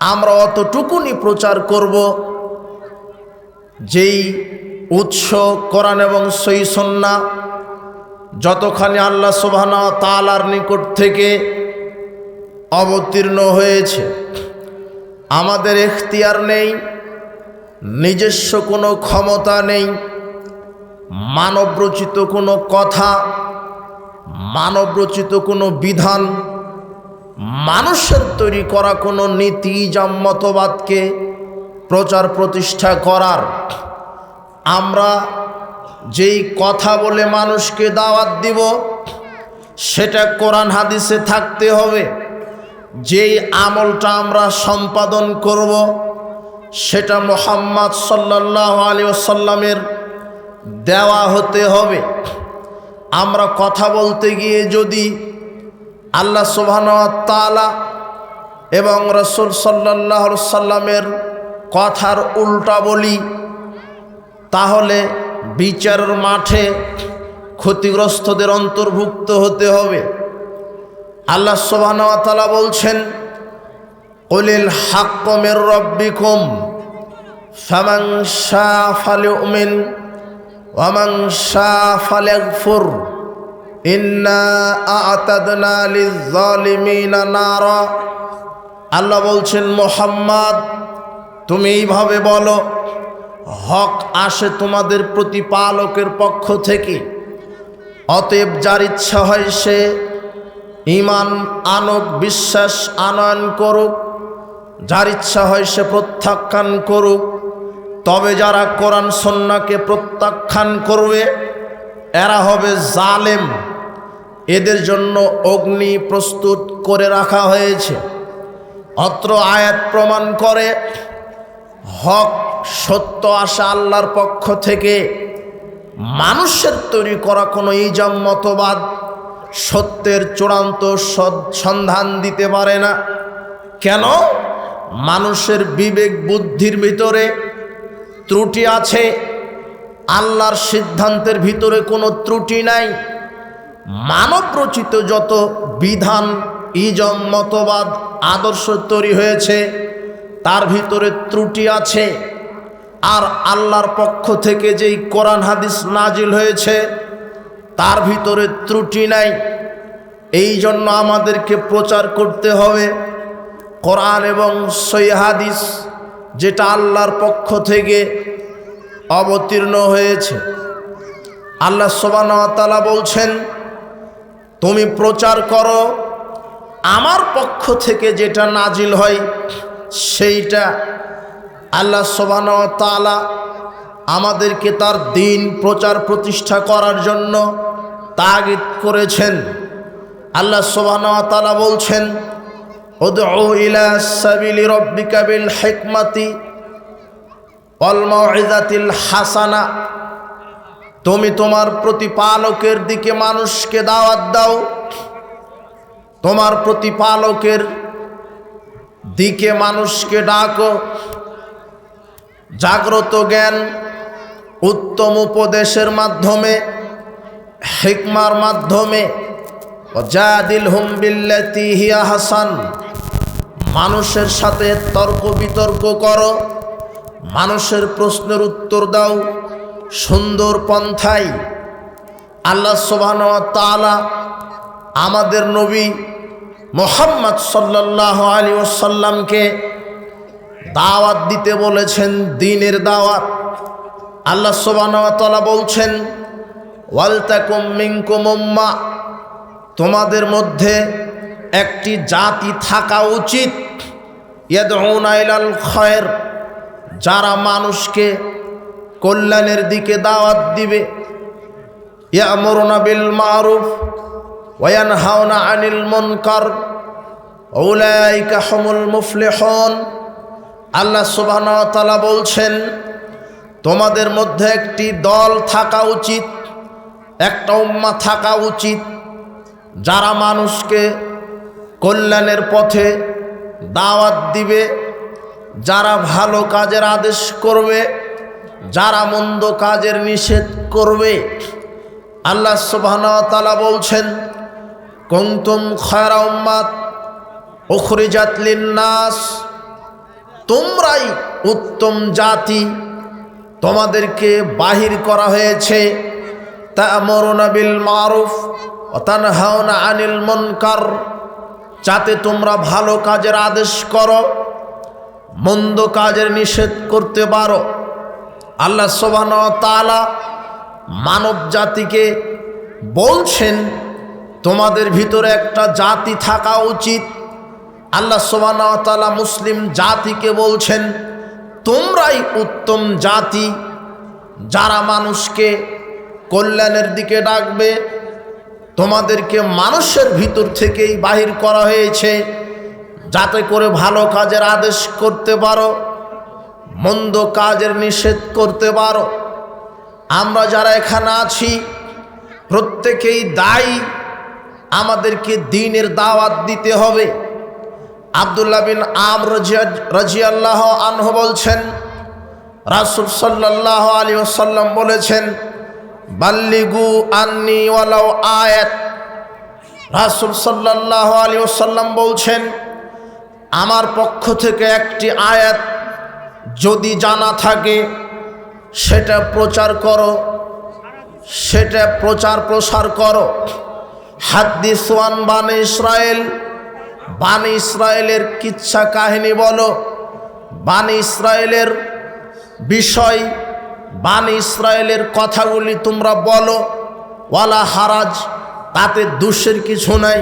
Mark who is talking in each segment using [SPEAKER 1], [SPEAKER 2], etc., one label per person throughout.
[SPEAKER 1] আমরা অতটুকুনি প্রচার করব যেই উৎস কোরআন এবং সই সন্না যতখানি আল্লাহ সুবহানা তালার নিকট থেকে অবতীর্ণ হয়েছে। আমাদের এখতিয়ার নেই, নিজস্ব কোনো ক্ষমতা নেই, মানবরচিত কোনো কথা, মানবরচিত কোনো বিধান মানুষের তৈরি করা কোনো নীতি মতবাদকে প্রচার প্রতিষ্ঠা করার। আমরা যেই কথা বলে মানুষকে দাওয়াত দিব, সেটা কোরআন হাদিসে থাকতে হবে। যেই আমলটা আমরা সম্পাদন করব, সেটা মোহাম্মদ সাল্লাহ আলী সাল্লামের দেওয়া হতে হবে। আমরা কথা বলতে গিয়ে যদি আল্লাহ সুবহান এবং রসুল সাল্লাহ সাল্লামের কথার উল্টা বলি, তাহলে বিচারের মাঠে ক্ষতিগ্রস্তদের অন্তর্ভুক্ত হতে হবে। আল্লাহ সুবহান তালা বলছেন, কলিল হাক্কমের রব্বিকুম ফামাং শাহ ফালে উমিন ওয়ামাং শাহ ফালে ফুর আল্লাহ বলছেন, মোহাম্মদ, তুমি এইভাবে বলো, হক আসে তোমাদের প্রতিপালকের পক্ষ থেকে। অতএব যার ইচ্ছা হয় সে ইমান আনক, বিশ্বাস আনয়ন করুক। যার ইচ্ছা হয় সে প্রত্যাখ্যান করুক। তবে যারা কোরআন সন্নাকে প্রত্যাখ্যান করবে, এরা হবে জালেম। এদের জন্য অগ্নি প্রস্তুত করে রাখা হয়েছে। অত্র আয়াত প্রমাণ করে হক সত্য আসা আল্লাহর পক্ষ থেকে মানুষের তৈরি করা কোনো ইজম, মতবাদ সত্যের চূড়ান্ত সন্ধান দিতে পারে না। কেন? মানুষের বিবেক বুদ্ধির ভিতরে ত্রুটি আছে। আল্লাহর সিদ্ধান্তের ভিতরে কোনো ত্রুটি নাই। মানব রচিত যত বিধান, ইজম, মতবাদ, আদর্শ তৈরি হয়েছে, তার ভিতরে ত্রুটি আছে। আর আল্লাহর পক্ষ থেকে যেই কোরআন হাদিস নাজিল হয়েছে, তার ভিতরে ত্রুটি নাই। এই জন্য আমাদেরকে প্রচার করতে হবে। কোরআন এবং সই হাদিস যেটা আল্লাহর পক্ষ থেকে অবতীর্ণ হয়েছে। আল্লাহ সোবানতালা বলছেন তুমি প্রচার করো। আমার পক্ষ থেকে যেটা নাজিল হয়, সেইটা আল্লাহ সোবানতালা আমাদেরকে তার দিন প্রচার প্রতিষ্ঠা করার জন্য তাগিদ করেছেন। আল্লাহ সোবান তালা বলছেন অলমাইজাতিল হাসানা। তুমি তোমার প্রতিপালকের দিকে মানুষকে দাওয়াত দাও। তোমার প্রতিপালকের দিকে মানুষকে ডাকো। জাগ্রত জ্ঞান উত্তম উপদেশের মাধ্যমে, হিকমার মাধ্যমে জাদিল হুম বিল্লাতি হিয়া হাসান। মানুষের সাথে তর্ক বিতর্ক করো। মানুষের প্রশ্নের উত্তর দাও। সুন্দর পন্থাই আল্লাহ সোবান তালা আমাদের নবী মোহাম্মদ সাল্লাহ আলী ওসাল্লামকে দাওয়াত দিতে বলেছেন, দিনের দাওয়াত। আল্লাহ সোবান তালা বলছেন ওয়ালতাকুম মিঙ্কুমম্মা তোমাদের মধ্যে একটি জাতি থাকা উচিত। ইয়াদ খয়ের, যারা মানুষকে কল্যাণের দিকে দাওয়াত দিবে। ইয়ামরুনা বিল মারুফ ওয়ান হাওনা আনিল মনকার ওলাইকা হমুল মুফলেহন। আল্লাহ সুবহানাহু বলছেন, তোমাদের মধ্যে একটি দল থাকা উচিত, একটা উম্মা থাকা উচিত, যারা মানুষকে কল্যাণের পথে দাওয়াত দিবে, যারা ভালো কাজের আদেশ করবে যারা মন্দ কাজের নিষেধ করবে, আল্লাহ সুবাহতালা বলছেন কংতুম খয়রা উম্মাত উখরিজাত লিন্নাস। তোমরাই উত্তম জাতি, তোমাদেরকে বাহির করা হয়েছে। তা বিল মারুফ অতানহাওনা আনিল মনকার। যাতে তোমরা ভালো কাজের আদেশ করো, মন্দ কাজের নিষেধ করতে পারো। আল্লাহ সোবান মানব জাতিকে বলছেন, তোমাদের ভিতরে একটা জাতি থাকা উচিত। আল্লাহ সোবান মুসলিম জাতিকে বলছেন, তোমরাই উত্তম জাতি। যারা মানুষকে কল্যাণের দিকে ডাকবে, তোমাদেরকে মানুষের ভিতর থেকেই বাহির করা হয়েছে। যাতে করে ভালো কাজের আদেশ করতে পারো। মন্দ কাজের নিষেধ করতে পারো। আমরা যারা এখানে আছি, প্রত্যেকেই দায়ী। আমাদেরকে দিনের দাওয়াত দিতে হবে। আবদুল্লাহ বিন আম রাজিয়াল্লাহ আনহ বলছেন, রাসুল সাল্লাহ আলী ওসাল্লাম বলেছেন, বাল্লিগু আন্নি ওয়ালাও আয়াত। রাসুল সাল্লাহ আলী ওসাল্লাম বলছেন, আমার পক্ষ থেকে একটি আয়াত যদি জানা থাকে, সেটা প্রচার করো, সেটা প্রচার প্রসার করো। হাদ্দিস ওয়ান বান ইসরায়েল, বান ইসরায়েলের কিচ্ছা কাহিনী বলো, বান ইসরায়েলের বিষয়, বান ইসরায়েলের কথাগুলি তোমরা বলো, ওয়ালা হারাজ, তাতে দুষের কিছু নাই।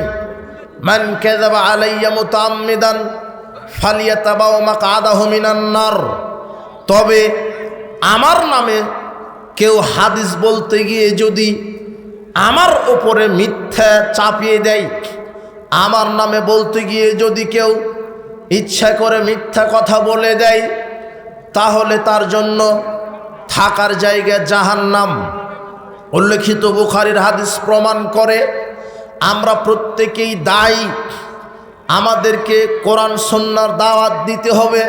[SPEAKER 1] মান কেদাবা আলাইয়া মুতাম্মিদান ফালিয়াতাবাও মা কাদাহ মিনান্নার তবে আমার নামে কেউ হাদিস বলতে গিয়ে যদি আমার ওপরে মিথ্যা চাপিয়ে দেয়, আমার নামে বলতে গিয়ে যদি কেউ ইচ্ছা করে মিথ্যা কথা বলে দেয়, তাহলে তার জন্য থাকার জায়গা জাহান্নাম। উল্লেখিত বুখারির হাদিস প্রমাণ করে, আমরা প্রত্যেকেই দায়ী। আমাদেরকে কোরআন সন্ন্যার দাওয়াত দিতে হবে।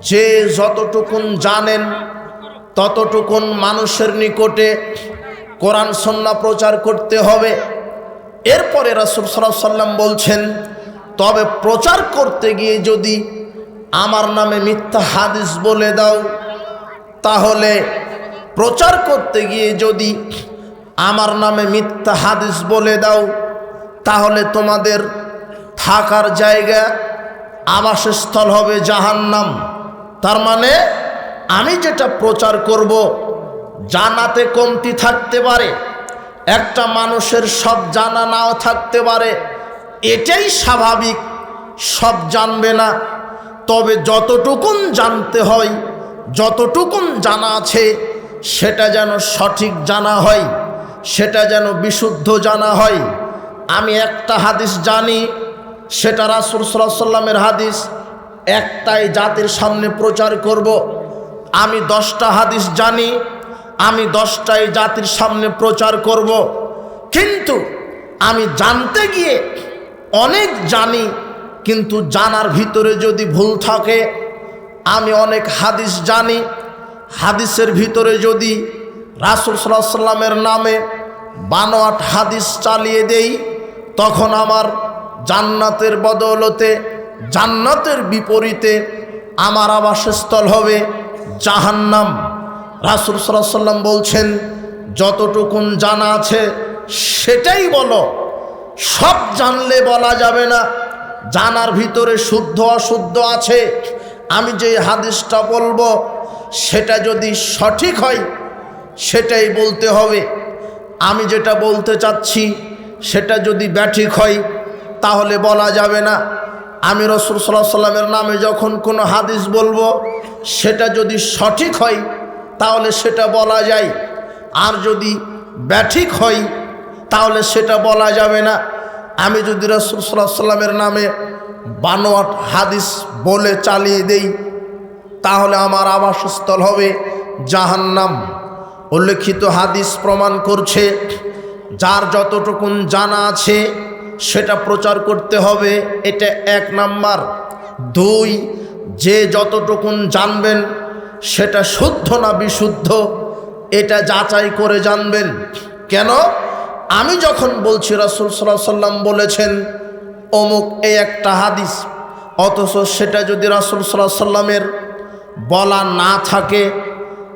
[SPEAKER 1] যে যতটুকুন জানেন, ততটুকুন মানুষের নিকটে কোরআন সন্না প্রচার করতে হবে। এরপরে রাসুল সাল্লাহ সাল্লাম বলছেন, তবে প্রচার করতে গিয়ে যদি আমার নামে মিথ্যা হাদিস বলে দাও, তাহলে প্রচার করতে গিয়ে যদি আমার নামে মিথ্যা হাদিস বলে দাও, তাহলে তোমাদের থাকার জায়গা, আবাসস্থল হবে জাহান্নাম। তার মানে আমি যেটা প্রচার করব জানাতে কমতি থাকতে পারে, একটা মানুষের সব জানা নাও থাকতে পারে, এটাই স্বাভাবিক, সব জানবে না। তবে যতটুকুন জানতে হয়, যতটুকুন জানা আছে, সেটা যেন সঠিক জানা হয়, সেটা যেন বিশুদ্ধ জানা হয়। আমি একটা হাদিস জানি সেটা রাসুল সাল্লাহ সাল্লামের হাদিস একটাই জাতির সামনে প্রচার করব। আমি দশটা হাদিস জানি, আমি দশটাই জাতির সামনে প্রচার করব। কিন্তু আমি জানতে গিয়ে অনেক জানি, কিন্তু জানার ভিতরে যদি ভুল থাকে, আমি অনেক হাদিস জানি হাদিসের ভিতরে যদি রাসুল সাল্লাহ সাল্লামের নামে বানোয়াট হাদিস চালিয়ে দেই, তখন আমার জান্নাতের বদৌলতে, জান্নাতের বিপরীতে আমার আবাসস্থল হবে জাহান্নাম। রাসুল সাল্লাম বলছেন, যতটুকুন জানা আছে সেটাই বলো। সব জানলে বলা যাবে না। জানার ভিতরে শুদ্ধ অশুদ্ধ আছে। আমি যে হাদিসটা বলব, সেটা যদি সঠিক হয়, সেটাই বলতে হবে। আমি যেটা বলতে চাচ্ছি, সেটা যদি ব্যাঠিক হয় তাহলে বলা যাবে না। আমি রসুল সাল্লাহ সাল্লামের নামে যখন কোনো হাদিস বলব, সেটা যদি সঠিক হয়, তাহলে সেটা বলা যায়। আর যদি ব্যাঠিক হয়, তাহলে সেটা বলা যাবে না। আমি যদি রসুল সাল্লাহ সাল্লামের নামে বানোয়াট হাদিস বলে চালিয়ে দেই, তাহলে আমার আবাসস্থল হবে জাহান্নাম। উল্লেখিত হাদিস প্রমাণ করছে, যার যতটুকুন জানা আছে সেটা প্রচার করতে হবে, এটা এক নাম্বার। দুই, যে যতটুকুন জানবেন, সেটা শুদ্ধ না বিশুদ্ধ, এটা যাচাই করে জানবেন। কেন? আমি যখন বলছি রাসুল সাল্লাহ সাল্লাম বলেছেন, অমুক এই একটা হাদিস, অথচ সেটা যদি রাসুল সাল্লাহ সাল্লামের বলা না থাকে,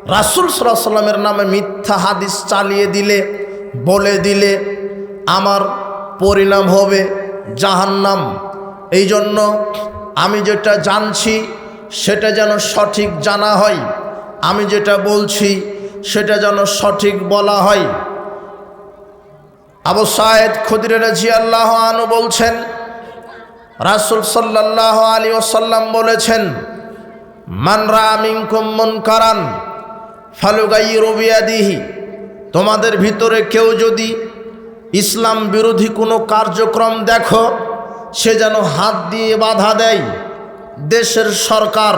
[SPEAKER 1] রাসুল সাল্লাহ সাল্লামের নামে মিথ্যা হাদিস চালিয়ে দিলে, বলে দিলে, আমার পরিণাম হবে জাহান্নাম। এই জন্য আমি যেটা জানছি, সেটা যেন সঠিক জানা হয়। আমি যেটা বলছি, সেটা যেন সঠিক বলা হয়। আবু সায়েদ খুদির রাজি আল্লাহ আনু বলছেন, রাসুল সাল্লাহ আলী ওসাল্লাম বলেছেন মানরা মিনকুম মন কারান ফালুগাই রবিয়াদিহি তোমাদের ভিতরে কেউ যদি ইসলাম বিরোধী কোনো কার্যক্রম দেখো, সে যেন হাত দিয়ে বাধা দেয়। দেশের সরকার,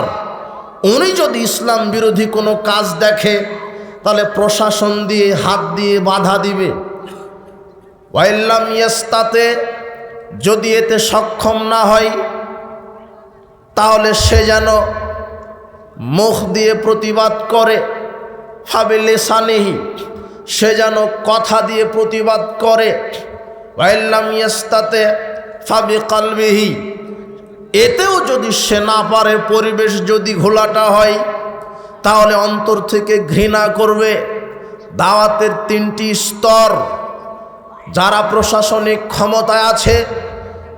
[SPEAKER 1] উনি যদি ইসলাম বিরোধী কোনো কাজ দেখে, তাহলে প্রশাসন দিয়ে হাত দিয়ে বাধা দিবে। ওয়াইল্লাম ইয়েস্তাতে যদি এতে সক্ষম না হয়, তাহলে সে যেন মুখ দিয়ে প্রতিবাদ করে। ফাবিলে সানেহি সে যেন কথা দিয়ে প্রতিবাদ করে। ইয়েস্তাতে ফাবি কালবিহি। এতেও যদি সে না পারে, পরিবেশ যদি ঘোলাটা হয়, তাহলে অন্তর থেকে ঘৃণা করবে। দাওয়াতের তিনটি স্তর, যারা প্রশাসনিক ক্ষমতায় আছে,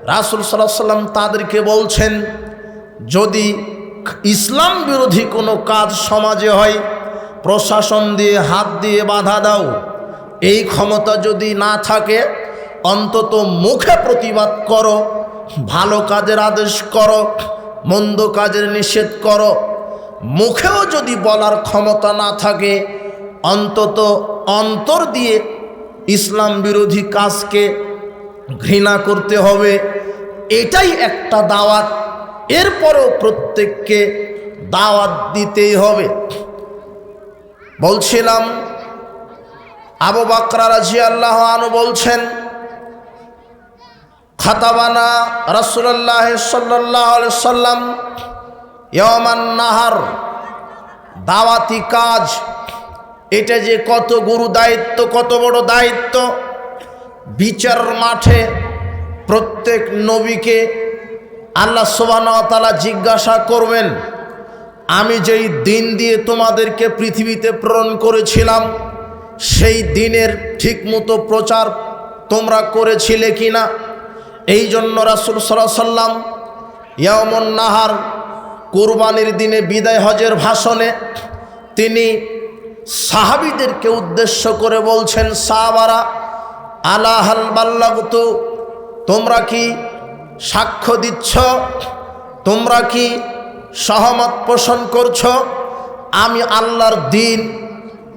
[SPEAKER 1] রাসুল সাল্লাম তাদেরকে বলছেন, যদি ইসলাম বিরোধী কোনো কাজ সমাজে হয় প্রশাসন দিয়ে হাত দিয়ে বাধা দাও। এই ক্ষমতা যদি না থাকে, অন্তত মুখে প্রতিবাদ করো, ভালো কাজের আদেশ করো, মন্দ কাজের নিষেধ করো। মুখেও যদি বলার ক্ষমতা না থাকে, অন্তত অন্তর দিয়ে ইসলাম বিরোধী কাজকে ঘৃণা করতে হবে। এটাই একটা দাওয়াত। এরপরও প্রত্যেককে দাওয়াত দিতেই হবে। বলছিলাম, আবু বাকরা রাজি আল্লাহ আনু বলছেন, খাতাবানা রসুল্লাহ সাল্লাহ সাল্লাম ইয়মান নাহার, দাওয়াতি কাজ, এটা যে কত গুরু দায়িত্ব, কত বড় দায়িত্ব, বিচার মাঠে প্রত্যেক নবীকে আল্লাহ সোবানতালা জিজ্ঞাসা করবেন আমি যেই দিন দিয়ে তোমাদেরকে পৃথিবীতে প্রেরণ করেছিলাম, সেই দিনের ঠিকমতো প্রচার তোমরা করেছিলে কি না এই জন্য রাসুল সাল্লাম ইয়ামন নাহার, কোরবানির দিনে বিদায় হজের ভাষণে তিনি সাহাবিদেরকে উদ্দেশ্য করে বলছেন, সাহাবারা, আলাহাল বাল্লাগতু, তোমরা কি সাক্ষ্য দিচ্ছ? তোমরা কি সহমত পোষণ করছ, আমি আল্লাহর দিন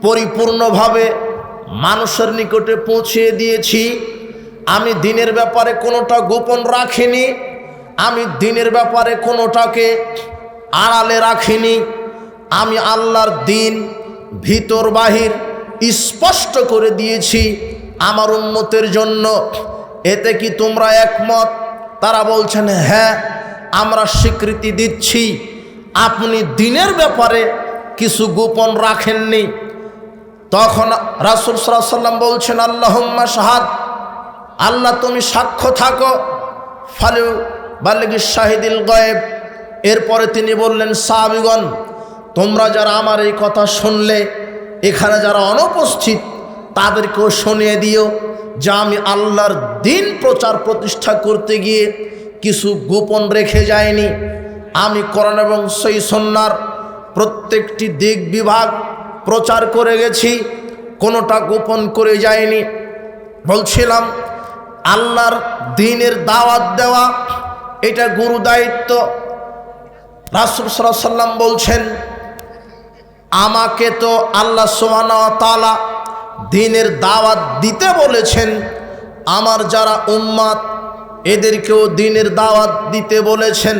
[SPEAKER 1] পরিপূর্ণভাবে মানুষের নিকটে পৌঁছিয়ে দিয়েছি। আমি দিনের ব্যাপারে কোনোটা গোপন রাখিনি, আমি দিনের ব্যাপারে কোনোটাকে আড়ালে রাখিনি। আমি আল্লাহর দিন ভিতর বাহির স্পষ্ট করে দিয়েছি আমার উন্নতের জন্য। এতে কি তোমরা একমত? তারা বলছেন হ্যাঁ আমরা স্বীকৃতি দিচ্ছি। আপনি দিনের ব্যাপারে কিছু গোপন রাখেননি। তখন রাসুল সাল্লাম বলছেন, আল্লাহম্মা সাহাদ আল্লাহ তুমি সাক্ষ্য থাকো। ফালু বাল্লিগি শাহিদিল গয়েব। এরপরে তিনি বললেন, সাহাবিগণ, তোমরা যারা আমার এই কথা শুনলে, এখানে যারা অনুপস্থিত, তাদেরকেও শুনিয়ে দিও যে আমি আল্লাহর দিন প্রচার প্রতিষ্ঠা করতে গিয়ে কিছু গোপন রেখে যায়নি। আমি করণ এবং সেই সন্ন্যার প্রত্যেকটি দিক বিভাগ প্রচার করে গেছি, কোনোটা গোপন করে যায়নি। বলছিলাম, আল্লাহর দিনের দাওয়াত দেওয়া, এটা গুরু দায়িত্ব। রাসুল সাল্লাম বলছেন, আমাকে তো আল্লাহ সোহানা দিনের দাওয়াত দিতে বলেছেন। আমার যারা উম্মাদ এদেরকেও দিনের দাওয়াত দিতে বলেছেন।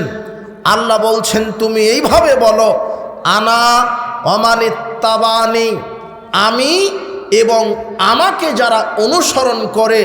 [SPEAKER 1] আল্লাহ বলছেন, তুমি এইভাবে বলো, আনা অমানিত্তাবানি আমি এবং আমাকে যারা অনুসরণ করে